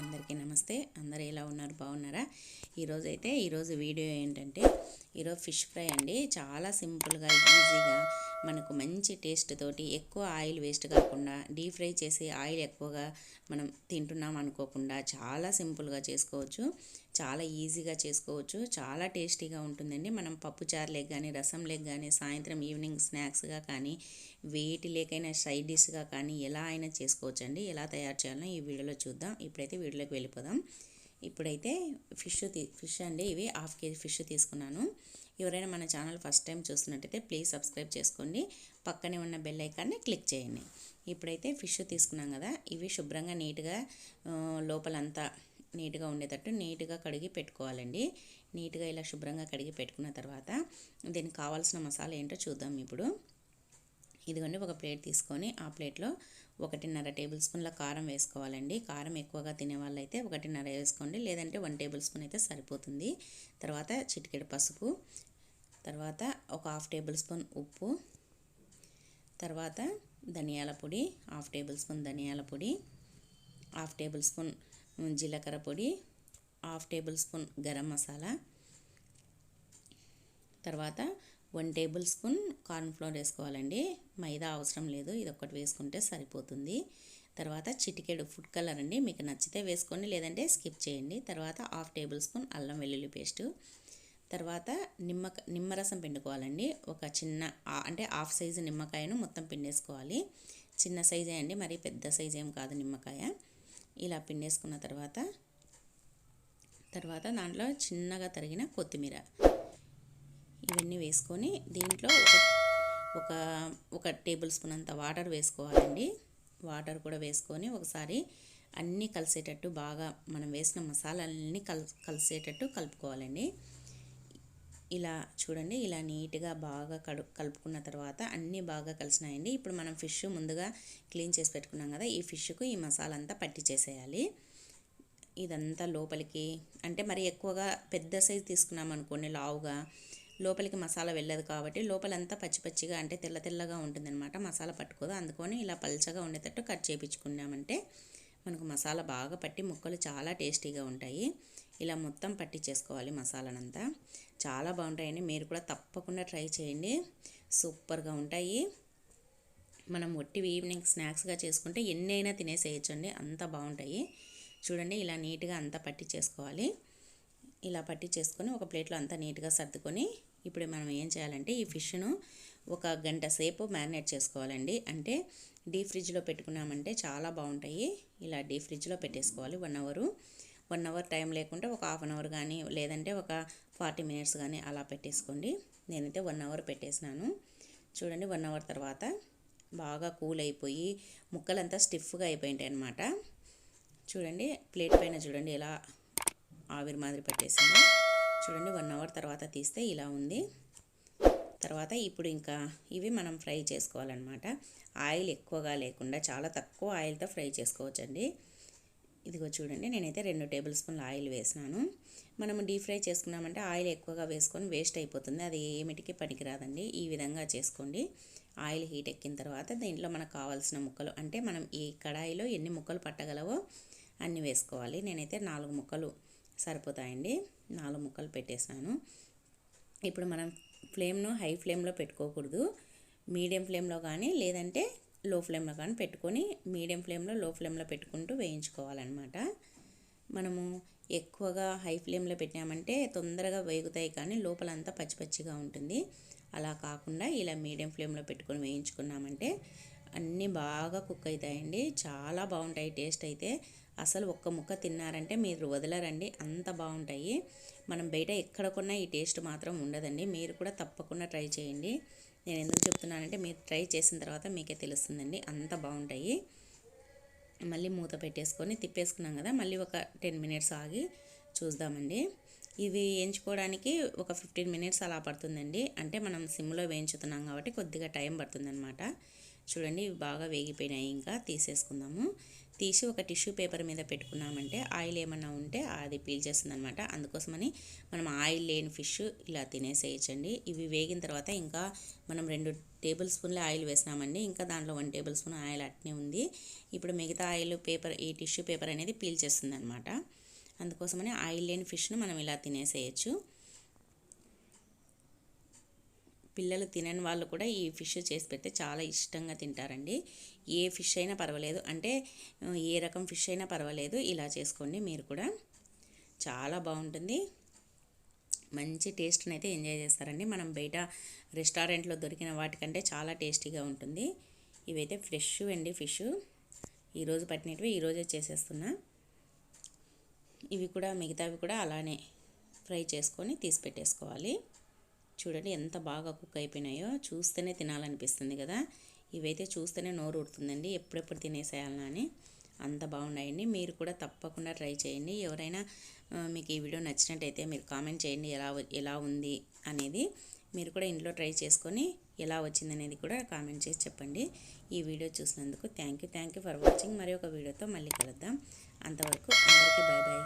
అందరికీ నమస్తే. అందరు ఎలా ఉన్నారు? బాగున్నారా? ఈరోజైతే ఈరోజు వీడియో ఏంటంటే ఈరోజు ఫిష్ ఫ్రై అండి. చాలా సింపుల్గా ఈజీగా మనకు మంచి టేస్ట్ తోటి ఎక్కువ ఆయిల్ వేస్ట్ కాకుండా డీప్ ఫ్రై చేసి ఆయిల్ ఎక్కువగా మనం తింటున్నాం అనుకోకుండా చాలా సింపుల్గా చేసుకోవచ్చు. చాలా ఈజీగా చేసుకోవచ్చు. చాలా టేస్టీగా ఉంటుందండి. మనం పప్పు చారులేక కానీ రసం లేక కానీ సాయంత్రం ఈవినింగ్ స్నాక్స్గా కానీ వేటి లేకైనా సైడ్ డిష్గా కానీ ఎలా అయినా చేసుకోవచ్చు అండి ఎలా తయారు చేయాలో ఈ వీడియోలో చూద్దాం. ఇప్పుడైతే వీడియోలోకి వెళ్ళిపోదాం. ఇప్పుడైతే ఫిష్ తీ ఫిష్ అండి ఇవి హాఫ్ కేజీ ఫిష్ తీసుకున్నాను. ఎవరైనా మన ఛానల్ ఫస్ట్ టైం చూస్తున్నట్టయితే ప్లీజ్ సబ్స్క్రైబ్ చేసుకోండి. పక్కనే ఉన్న బెల్ ఐకాన్ని క్లిక్ చేయండి. ఇప్పుడైతే ఫిష్ తీసుకున్నాం కదా ఇవి శుభ్రంగా నీట్గా లోపలంతా నీట్గా ఉండేటట్టు నీట్గా కడిగి పెట్టుకోవాలండి. నీట్గా ఇలా శుభ్రంగా కడిగి పెట్టుకున్న తర్వాత దీనికి కావాల్సిన మసాలా ఏంటో చూద్దాం ఇప్పుడు. ఇదిగోండి ఒక ప్లేట్ తీసుకొని ఆ ప్లేట్లో ఒకటిన్నర టేబుల్ స్పూన్ల కారం వేసుకోవాలండి. కారం ఎక్కువగా తినే వాళ్ళైతే ఒకటిన్నర వేసుకోండి. లేదంటే వన్ టేబుల్ స్పూన్ అయితే సరిపోతుంది. తర్వాత చిటికెడు పసుపు తర్వాత ఒక హాఫ్ టేబుల్ స్పూన్ ఉప్పు తర్వాత ధనియాల పొడి హాఫ్ టేబుల్ స్పూన్ ధనియాల పొడి హాఫ్ టేబుల్ స్పూన్ జీలకర్ర పొడి half tablespoon garam masala తర్వాత వన్ టేబుల్ స్పూన్ కార్న్ఫ్లోర్ వేసుకోవాలండి. మైదా అవసరం లేదు ఇది ఒక్కటి వేసుకుంటే సరిపోతుంది. తర్వాత చిటికెడు ఫుడ్ కలర్ అండి మీకు నచ్చితే వేసుకోండి లేదంటే స్కిప్ చేయండి. తర్వాత హాఫ్ టేబుల్ స్పూన్ అల్లం వెల్లుల్లి పేస్టు. తర్వాత నిమ్మ నిమ్మరసం పిండుకోవాలండి. ఒక చిన్న అంటే హాఫ్ సైజు నిమ్మకాయను మొత్తం పిండేసుకోవాలి. చిన్న సైజే అండి మరి పెద్ద సైజ్ ఏం కాదు నిమ్మకాయ. ఇలా పిండేసుకున్న తర్వాత తర్వాత దాంట్లో చిన్నగా తరిగిన కొత్తిమీర. ఇవన్నీ వేసుకొని దీంట్లో ఒక ఒక టేబుల్ స్పూన్ అంత వాటర్ వేసుకోవాలండి. వాటర్ కూడా వేసుకొని ఒకసారి అన్నీ కలిసేటట్టు బాగా మనం వేసిన మసాలాలన్నీ కల్ కలిసేటట్టు కలుపుకోవాలండి. ఇలా చూడండి ఇలా నీట్గా బాగా కడు కలుపుకున్న తర్వాత అన్నీ బాగా కలిసినాయండి. ఇప్పుడు మనం ఫిష్ ముందుగా క్లీన్ చేసి పెట్టుకున్నాం కదా ఈ ఫిష్కు ఈ మసాలా అంతా పట్టి చేసేయాలి ఇదంతా లోపలికి అంటే మరి ఎక్కువగా పెద్ద సైజు తీసుకున్నాం అనుకోండి లావుగా లోపలికి మసాలా వెళ్ళదు కాబట్టి లోపలంతా పచ్చి పచ్చిగా అంటే తెల్ల తెల్లగా ఉంటుందన్నమాట. మసాలా పట్టుకోదు. అందుకని ఇలా పల్చగా ఉండేటట్టు కట్ చేయించుకున్నామంటే మనకు మసాలా బాగా పట్టి ముక్కలు చాలా టేస్టీగా ఉంటాయి. ఇలా మొత్తం పట్టి చేసుకోవాలి మసాలానంతా. చాలా బాగుంటాయండి. మీరు కూడా తప్పకుండా ట్రై చేయండి. సూపర్గా ఉంటాయి. మనం ఒట్టివి ఈవినింగ్ స్నాక్స్గా చేసుకుంటే ఎన్నైనా తినేసేయచ్చండి. అంత బాగుంటాయి. చూడండి ఇలా నీట్గా అంతా పట్టి చేసుకోవాలి. ఇలా పట్టి చేసుకొని ఒక ప్లేట్లో అంతా నీట్గా సర్దుకొని ఇప్పుడు మనం ఏం చేయాలంటే ఈ ఫిష్ను ఒక గంట సేపు మ్యారినేట్ చేసుకోవాలండి. అంటే డీప్ ఫ్రిడ్జ్లో పెట్టుకున్నామంటే చాలా బాగుంటాయి. ఇలా డీప్ ఫ్రిడ్జ్లో పెట్టేసుకోవాలి one hour. One hour time లేకుంటే ఒక హాఫ్ అన్ అవర్ కానీ లేదంటే ఒక ఫార్టీ మినిట్స్ కానీ అలా పెట్టేసుకోండి. నేనైతే వన్ అవర్ పెట్టేసినాను. చూడండి వన్ అవర్ తర్వాత బాగా కూల్ అయిపోయి ముక్కలంతా స్టిఫ్గా అయిపోయింటాయి అనమాట చూడండి ప్లేట్ పైన చూడండి ఎలా ఆవిరి మాదిరి పెట్టేసింది. చూడండి వన్ అవర్ తర్వాత తీస్తే ఇలా ఉంది. తర్వాత ఇప్పుడు ఇంకా ఇవి మనం ఫ్రై చేసుకోవాలన్నమాట. ఆయిల్ ఎక్కువగా లేకుండా చాలా తక్కువ ఆయిల్తో ఫ్రై చేసుకోవచ్చండి. ఇదిగో చూడండి నేనైతే రెండు టేబుల్ స్పూన్ల ఆయిల్ వేసినాను. మనం డీప్ ఫ్రై చేసుకున్నామంటే ఆయిల్ ఎక్కువగా వేసుకొని వేస్ట్ అయిపోతుంది. అది ఏమిటికి పనికిరాదండి. ఈ విధంగా చేసుకోండి. ఆయిల్ హీట్ ఎక్కిన తర్వాత దీంట్లో మనకు కావాల్సిన ముక్కలు అంటే మనం ఈ కడాయిలో ఎన్ని ముక్కలు పట్టగలవో అన్ని వేసుకోవాలి. నేనైతే నాలుగు ముక్కలు సరిపోతాయండి. నాలుగు ముక్కలు పెట్టేసాను ఇప్పుడు మనం ఫ్లేమ్ను హై ఫ్లేమ్లో పెట్టుకోకూడదు. మీడియం ఫ్లేమ్లో కానీ లేదంటే లో ఫ్లేమ్లో కానీ పెట్టుకొని మీడియం ఫ్లేమ్లో లో ఫ్లేమ్లో పెట్టుకుంటూ వేయించుకోవాలన్నమాట. మనము ఎక్కువగా హై ఫ్లేమ్లో పెట్టామంటే తొందరగా వేగుతాయి కానీ లోపలంతా పచ్చి పచ్చిగా ఉంటుంది. అలా కాకుండా ఇలా మీడియం ఫ్లేమ్లో పెట్టుకొని వేయించుకున్నామంటే అన్నీ బాగా కుక్ అవుతాయండి చాలా బాగుంటాయి టేస్ట్ అయితే. అసలు ఒక్క ముక్క తిన్నారంటే మీరు వదలరండి. అంత బాగుంటాయి. మనం బయట ఎక్కడ కొన్నా ఈ టేస్ట్ మాత్రం ఉండదండి. మీరు కూడా తప్పకుండా ట్రై చేయండి. నేను ఎందుకు చెప్తున్నానంటే మీరు ట్రై చేసిన తర్వాత మీకే తెలుస్తుందండి. అంత బాగుంటాయి. మళ్ళీ మూత పెట్టేసుకొని తిప్పేసుకున్నాం కదా మళ్ళీ ఒక టెన్ మినిట్స్ ఆగి చూద్దామండి. ఇవి వేయించుకోవడానికి ఒక ఫిఫ్టీన్ మినిట్స్ అలా పడుతుందండి. అంటే మనం సిమ్లో వేయించుతున్నాం కాబట్టి కొద్దిగా టైం పడుతుందనమాట చూడండి ఇవి బాగా వేగిపోయినాయి. ఇంకా తీసేసుకుందాము. తీసి ఒక టిష్యూ పేపర్ మీద పెట్టుకున్నామంటే ఆయిల్ ఏమన్నా ఉంటే అది పీల్చేస్తుంది అనమాట అందుకోసమని మనం ఆయిల్ లేని ఫిష్ ఇలా తినేసేయచ్చండి. ఇవి వేగిన తర్వాత ఇంకా మనం రెండు టేబుల్ స్పూన్ల ఆయిల్ వేసినామండి. ఇంకా దాంట్లో వన్ టేబుల్ స్పూన్ ఆయిల్ అట్నే ఉంది. ఇప్పుడు మిగతా ఆయిల్ పేపర్ ఈ టిష్యూ పేపర్ అనేది పీల్చేస్తుంది అనమాట అందుకోసమని ఆయిల్ లేని ఫిష్ను మనం ఇలా తినేసేయచ్చు. పిల్లలు తినని వాళ్ళు కూడా ఈ ఫిష్ చేసి పెడితే చాలా ఇష్టంగా తింటారండి. ఏ ఫిష్ అయినా పర్వాలేదు. అంటే ఏ రకం ఫిష్ అయినా పర్వాలేదు. ఇలా చేసుకోండి మీరు కూడా. చాలా బాగుంటుంది. మంచి టేస్ట్ని అయితే ఎంజాయ్ చేస్తారండి. మనం బయట రెస్టారెంట్లో దొరికిన వాటికంటే చాలా టేస్టీగా ఉంటుంది. ఇవైతే ఫ్రెష్ అండి ఫిష్. ఈరోజు పట్టినవి ఈరోజే చేసేస్తున్నా. ఇవి కూడా మిగతావి కూడా అలానే ఫ్రై చేసుకొని తీసి పెట్టేసుకోవాలి. చూడండి ఎంత బాగా కుక్ అయిపోయినాయో చూస్తేనే తినాలనిపిస్తుంది కదా. ఇవైతే చూస్తేనే నోరు ఉడుతుందండి ఎప్పుడెప్పుడు తినేసేయాలని అని. అంత బాగున్నాయండి. మీరు కూడా తప్పకుండా ట్రై చేయండి. ఎవరైనా మీకు ఈ వీడియో నచ్చినట్టయితే మీరు కామెంట్ చేయండి. ఎలా ఎలా ఉంది అనేది మీరు కూడా ఇంట్లో ట్రై చేసుకొని ఎలా వచ్చింది అనేది కూడా కామెంట్ చేసి చెప్పండి. ఈ వీడియో చూసినందుకు thank you. Thank you for watching. మరి ఒక వీడియోతో మళ్ళీ కలుద్దాం. అంతవరకు అందరికీ బాయ్ బాయ్